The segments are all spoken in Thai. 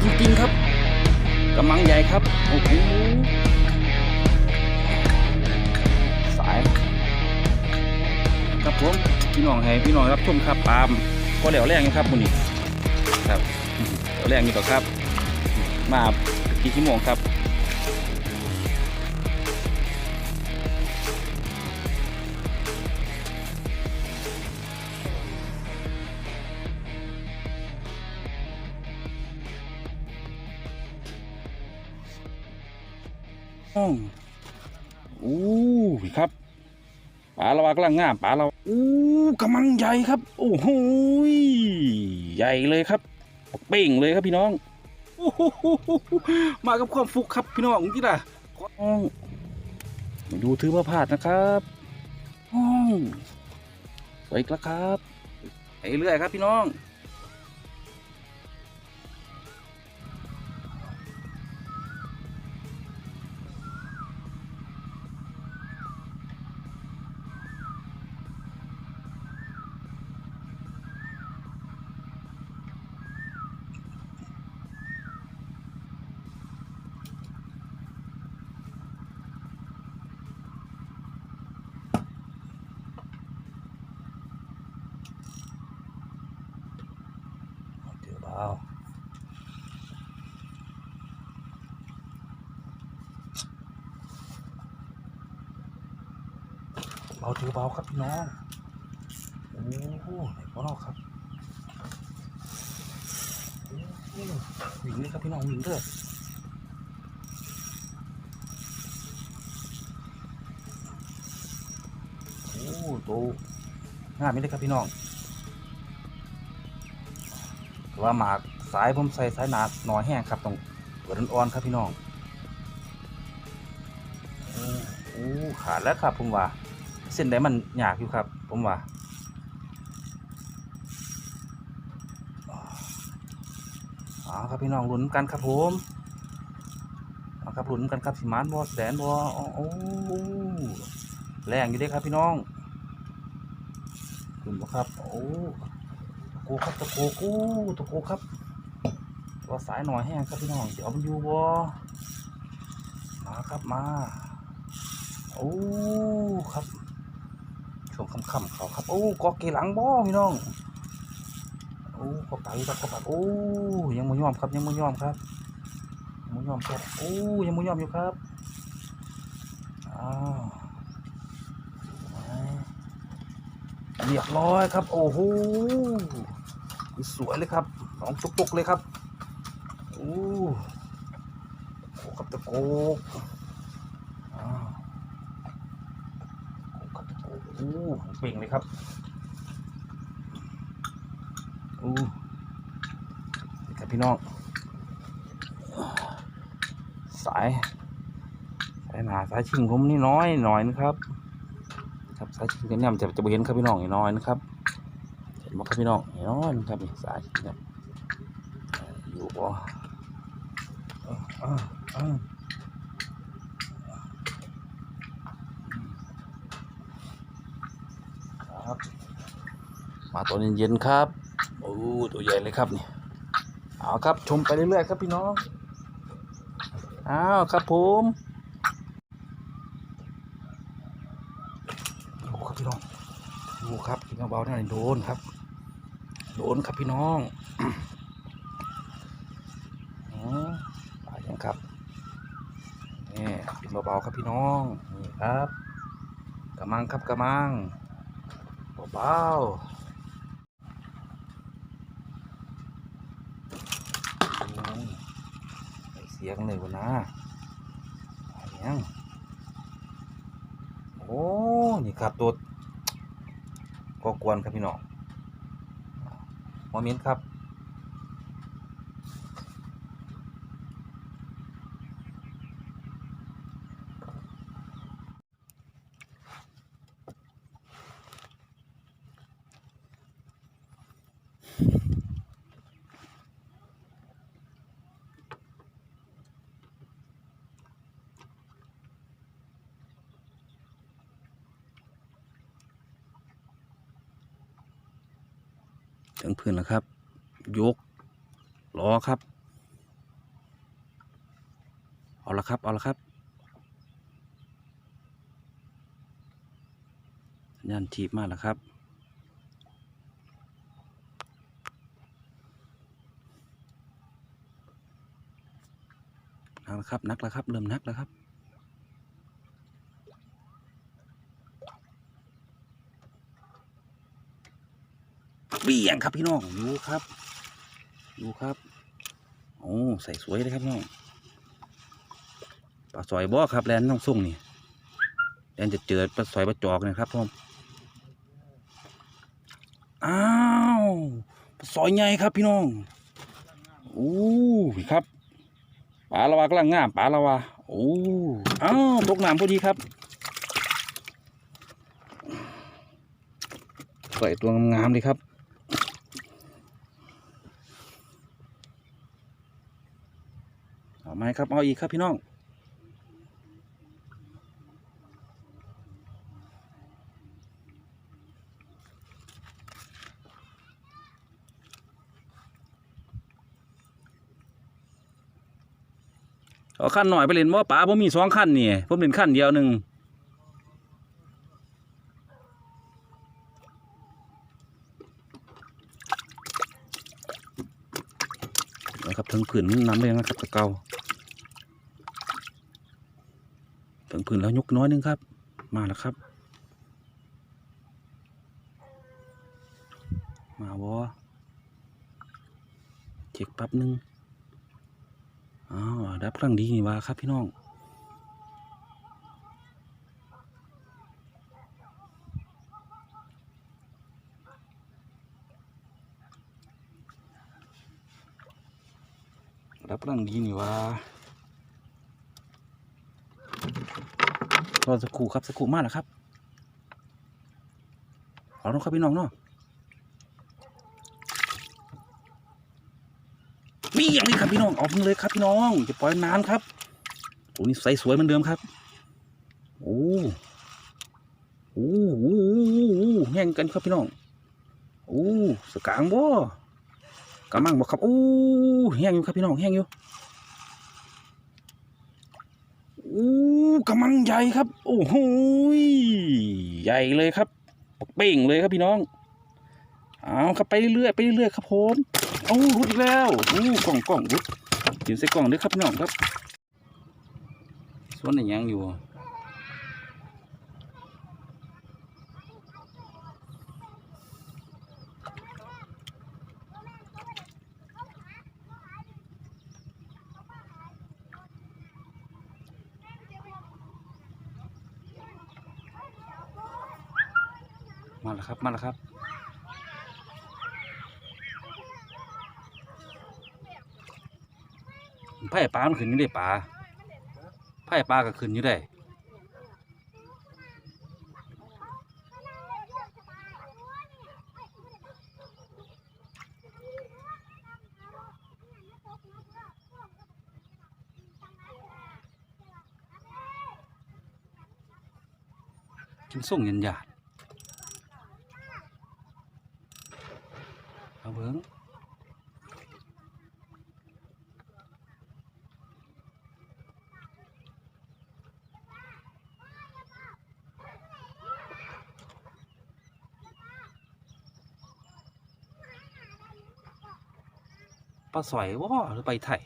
จริงๆครับกำลังใหญ่ครับโอ้โหสายครับผมพี่น้องให้พี่น้องรับชมครับปาล์มก็เหลวแรงนี่ครับมูนี่ครับเหลวแรงอยู่ต่อครับ มากี่ชั่วโมงครับ อ้องอู้ครับปลาเรากำลังงามปลาเราอู้กำลังใหญ่ครับ โอ้โหยใหญ่เลยครับเป่งเลยครับพี่น้องโอ้โหมากับความฟุกครับพี่น้องที่ล่ะอ้องมาดูถือว่าพลาดนะครับอ้องไปอีกแล้วครับไปเรื่อยครับพี่น้อง เดี๋ยวเบาเบาถือเบาครับพี่น้อง โอ้โหไหนพ่อนอครับโอ้โหวิ่งเลยครับพี่น้องวิ่งเด้อโอ้โตงามไม่ได้ครับพี่น้อง ว่าหมากสายผมใส่สายหนาหน่อแห้งครับตรงเปิดอ่อนๆครับพี่น้องโอ้โอ้ขาดแล้วครับผมว่า เส้นใดมันหยากอยู่ครับ ผมว่าเอาครับพี่น้องลุ้นกันครับผมเอาครับลุ้นกันครับสิมานบอแสนบอโอ้โอ้แรงอยู่ด้ครับพี่น้องขึ้นบ่ครับ โอ้ กครับตะโกกูตะโกครับตัวสายหน่อยแห้งครับพี่น้องเดี๋ยวเอาไปอยู่บ่มาครับมาโอ้ครับช่วงค่ำๆเขาครับโอ้กอเกหลังบ่พี่น้องโอ้ก็ไปครับก็ไปโอ้ยังไม่ยอมครับยังไม่ยอมครับยังไม่ยอมครับโอ้ยังไม่ยอมอยู่ครับอ้าวเรียบร้อยครับ โอ้โห สวยเลยครับสองตุกๆเลยครับโอ้โหครับตะโกกอ้าวโอ้ครับตะโกกโอ้เป่งเลยครับโอ้ครับพี่น้องสายสายหนาสายชิงผมนี่น้อยหน่อยนะครับ ครับสายชิงกันเนี่ยมันจะจะเห็นครับพี่น้องน้อยนะครับเห็นบ่ครับ พี่น้องเห็นน้อนะครับนี่สายเนี่ยอยู่บ่เอ้าเอ้าเอ้าครับ มาตัวเย็นๆครับโอ้ตัวใหญ่เลยครับนี่เอาครับชมไปเรื่อยๆครับพี่น้องอ้าวครับผมโอ้ครับพี่น้องดูครับกินเบาๆหน่อยโดนครับ ดนครับพี่น้องอ๋อตายยังครับนี่กินเบาๆครับพี่น้องนี่ครับกระมังครับกระมังเบาๆเสียงเลยวะนะยังโอ้นี่ครับตัวก็กวนครับพี่น้อง โมเมิ้นครับ ถึงพื้นแล้วครับ ยกล้อครับ เอาละครับ เอาละครับย่นทีบมากแล้วครับ นักละครับ นักแล้วครับ เริ่มนักแล้วครับ เบี่ยงครับพี่น้องดูครับ ดูครับ โอ้ใส่สวยเลยครับพี่น้องปลาสอยบ่ครับแลนน้องส่งนี่แลนจะเจอปลาสอยปลาจอกนะครับพ่อมอ้าวปลาสอยใหญ่ครับพี่น้องโอ้ครับปลาละวากำลังงามปลาละวาโอ้อ้าวตกน้ำพอดีครับใส่ตัวงามๆเลยครับ เอาไหมครับเอาอีกครับพี่น้องเอาขั้นหน่อยไปเล่นว่าป๋าผมมีสองขั้นนี่ผมเล่นขั้นเดียวหนึ่งนะครับถึงผืนน้ำเลยนะครับตะเกา ถึงผืนแล้วยกน้อยหนึงครับ มาแล้วครับ มาวอเช็คแป๊บหนึงอ้าวดับครื่องดีนี่วาครับพี่น้องดับเครื่องดีนี่ว่า รอสักครู่ครับสักครู่มากนะครับเอาเนาะครับพี่น้องเนาะมีอย่างนี้ครับพี่น้องออกมาเลยครับพี่น้องจะปล่อยนานครับโอ้นี่ใสสวยเหมือนเดิมครับโอ้โอ้โอ้โอ้แห้งกันครับพี่น้องโอ้สกางบ่กำมังบ่ครับโอ้แห้งอยู่ครับพี่น้องแห้งอยู่โกระมังใหญ่ครับ โอ้โหยใหญ่เลยครับเป่งเลยครับพี่น้องเอาครับไปเรื่อยๆไปเรื่อยๆครับผมเอ้รุดอีกแล้วโอ้กล่องกล่องรุดยืนใส่กล่องด้วยครับพี่น้องครับส่วนไหนยังอยู่ มาแล้วครับ มาแล้วครับ ไผ่ปลามันขึ้นอยู่ได้ปลาไผ่ปลาก็ขึ้นอยู่ได้กินส่งยันหยาด ปลาสอยว่หรือไปไทย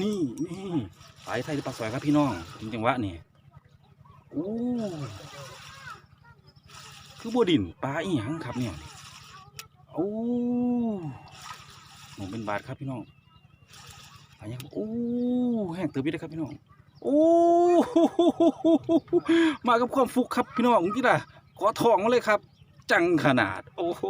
นี่นี่ไปไทยหรือปลาสอยครับพี่น้องจริงจังหวะนี่โอ้คือบัวดินปลาอีหยังครับเนี่ยโอ้หนูเป็นบาทครับพี่น้องปลายังโอ้แห้งเติบอยู่เลยครับพี่น้อง โอ้มากับความฟุกครับพี่น้องกี่ล่ะขอทองมาเลยครับ จังขนาด โอ้โห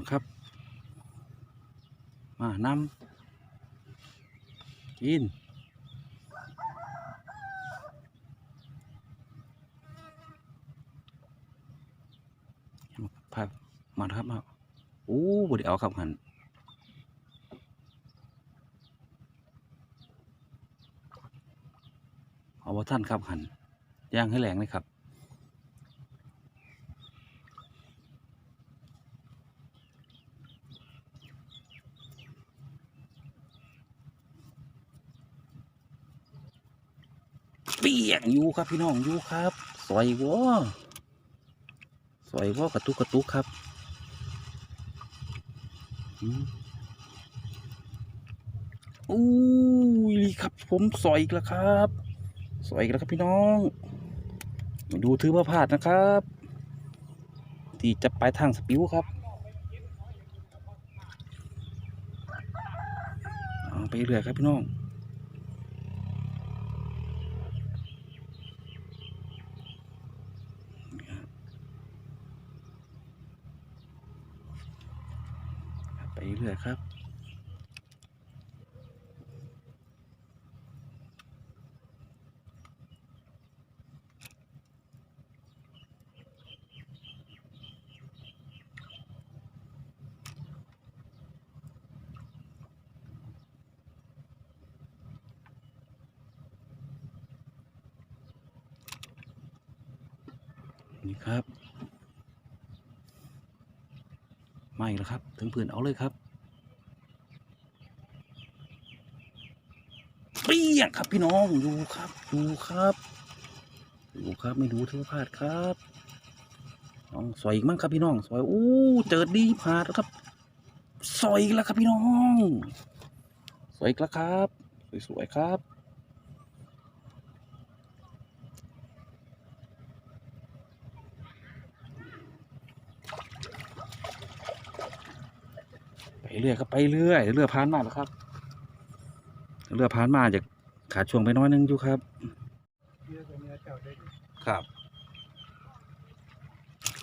ยเอาครับ มานกินพักมาครับมาโอ้บด้เอาครับหันเอาว่าท่านครับหันย่างให้แรงเลยครับ เปียงอยู่ ครับพี่น้องอยู่ครับสวยวัวสวยวัวกระตุกกระตุกครับอู้ยครับผมสอยอีกแล้วครับสอยอีกแล้วครับพี่น้อง ดูถือว่าพลาดนะครับ ที่จะไปทางสปิวครับเอาไปเรื่อยครับพี่น้อง เรื่อยครับนี่ครับ ไม่แล้วครับ ถึงพื้นเอาเลยครับเปรี้ยงครับพี่น้องอยู่ครับอยู่ครับอยู่ครับไม่ดูเทวพลาดครับน้องสอยอีกมั้งครับพี่น้องสอยอู้เจอดีพลาดแล้วครับสอยอีกแล้วครับพี่น้อง สวยแล้วครับ สวยๆครับ เรื่อยครับไปเรื่อยเรือผ่านมาแล้วครับ เรือผ่านมาจากขาดช่วงไปน้อยนึงอยู่ครับครับ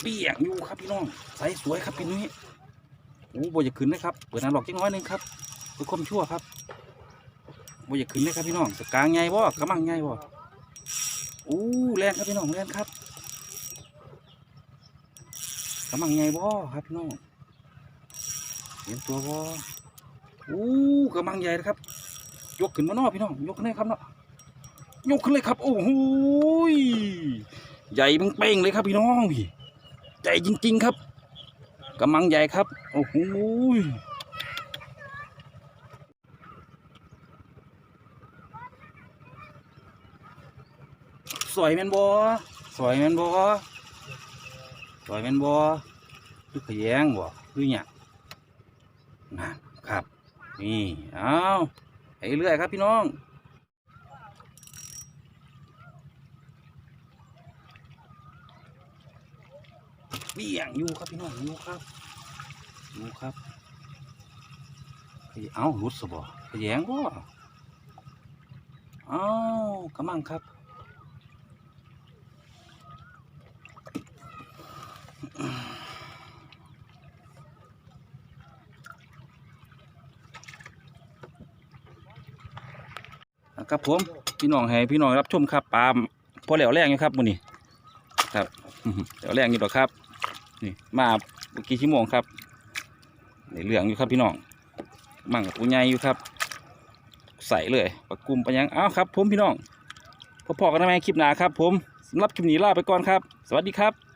เบี่ยงอยู่ครับพี่น้องใสสวยครับพี่นุ้ยโอ้บ่อยากขึ้นนะครับเปิดน้ำหลอกจังน้อยนึงครับคือความชั่วครับบ่อยากขึ้นนะครับพี่น้องสกลางไงบ่กระมังไงบ่โอ้แรงครับพี่น้องแรงครับกระมังไงบ่ครับพี่น้อง เห็นตัวบ่อู้กำลังใหญ่นะครับ ยกขึ้นมานอพี่น้อง ยกขึ้นเลยครับเนาะ ยกขึ้นเลยครับ โอ้โหยใหญ่เป้งเลยครับพี่น้องพี่ใหญ่จริง ๆครับกำลังใหญ่ครับ โอ้โหยสวยแมนบ่สวยแมนบ่สวยแมนบ่คือขยงบ่คือหยัง นะครับ นี่เอาไปเรื่อยครับพี่น้องเบี่ยงอยู่ครับพี่น้องอยู่ครับอยู่ครับเอ้ารุดสบ่ขยงบ่เอ้ากำลังครับ ครับผมพี่น้องให้พี่น้องรับชมครับปลาพอแล้วแรงอยู่ครับมื้อนี้ครับเดี๋ยวแรงอยู่ดอกครับนี่มาเมื่อกี้ชั่วโมงครับในเหลืองอยู่ครับพี่น้องมั่งปูใหญ่อยู่ครับ ใส่เลยปลากุมปลายังอ้าวครับ ผมพี่น้องพอๆกันได้ไหมคลิปหนาครับ ผมสำหรับคลิปนี้ลาไปก่อนครับ สวัสดีครับ